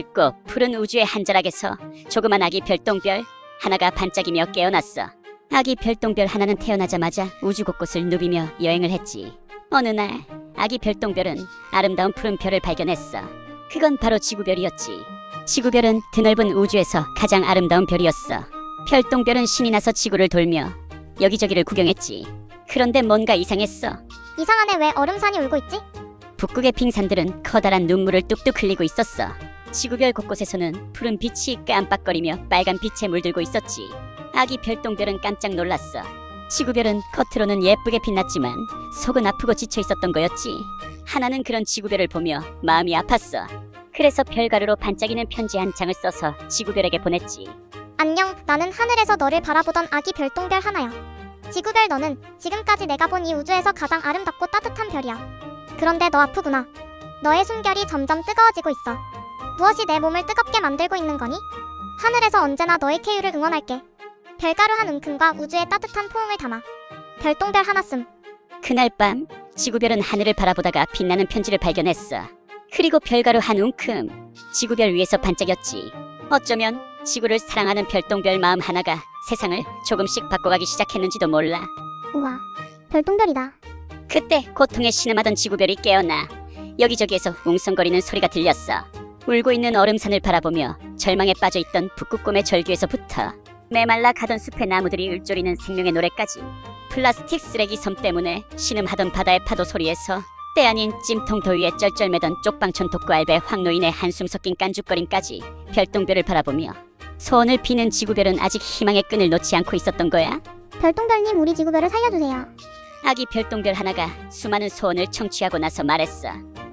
깊고 푸른 우주의 한 자락에서 조그만 아기 별똥별 하나가 반짝이며 깨어났어. 아기 별똥별 하나는 태어나자마자 우주 곳곳을 누비며 여행을 했지. 어느 날 아기 별똥별은 아름다운 푸른 별을 발견했어. 그건 바로 지구별이었지. 지구별은 드넓은 우주에서 가장 아름다운 별이었어. 별똥별은 신이 나서 지구를 돌며 여기저기를 구경했지. 그런데 뭔가 이상했어. 이상하네 왜 얼음산이 울고 있지? 북극의 빙산들은 커다란 눈물을 뚝뚝 흘리고 있었어. 지구별 곳곳에서는 푸른 빛이 깜빡거리며 빨간 빛에 물들고 있었지. 아기 별똥별은 깜짝 놀랐어. 지구별은 겉으로는 예쁘게 빛났지만 속은 아프고 지쳐 있었던 거였지. 하나는 그런 지구별을 보며 마음이 아팠어. 그래서 별가루로 반짝이는 편지 한 장을 써서 지구별에게 보냈지. 안녕 나는 하늘에서 너를 바라보던 아기 별똥별 하나야 지구별 너는 지금까지 내가 본 이 우주에서 가장 아름답고 따뜻한 별이야 그런데 너 아프구나 너의 숨결이 점점 뜨거워지고 있어 무엇이 내 몸을 뜨겁게 만들고 있는 거니? 하늘에서 언제나 너의 쾌유를 응원할게 별가루 한 움큼과 우주의 따뜻한 포옹을 담아 별똥별 하나 씀 그날 밤 지구별은 하늘을 바라보다가 빛나는 편지를 발견했어. 그리고 별가루 한 움큼 지구별 위에서 반짝였지. 어쩌면 지구를 사랑하는 별똥별 마음 하나가 세상을 조금씩 바꿔가기 시작했는지도 몰라. 우와 별똥별이다 그때 고통에 신음하던 지구별이 깨어나 여기저기에서 웅성거리는 소리가 들렸어. 울고 있는 얼음산을 바라보며 절망에 빠져있던 북극곰의 절규에서부터 메말라 가던 숲의 나무들이 읊조리는 생명의 노래까지 플라스틱 쓰레기 섬 때문에 신음하던 바다의 파도 소리에서 때 아닌 찜통 더위에 쩔쩔매던 쪽방촌 독구 알배 황노인의 한숨 섞인 깐죽거림까지 별똥별을 바라보며 소원을 비는 지구별은 아직 희망의 끈을 놓지 않고 있었던 거야. 별똥별님 우리 지구별을 살려주세요 아기 별똥별 하나가 수많은 소원을 청취하고 나서 말했어.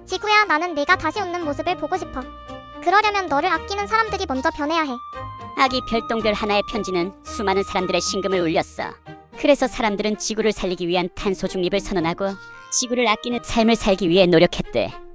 지구야 나는 내가 다시 웃는 모습을 보고 싶어 그러려면 너를 아끼는 사람들이 먼저 변해야 해 아기 별똥별 하나의 편지는 수많은 사람들의 심금을 울렸어. 그래서 사람들은 지구를 살리기 위한 탄소 중립을 선언하고 지구를 아끼는 삶을 살기 위해 노력했대.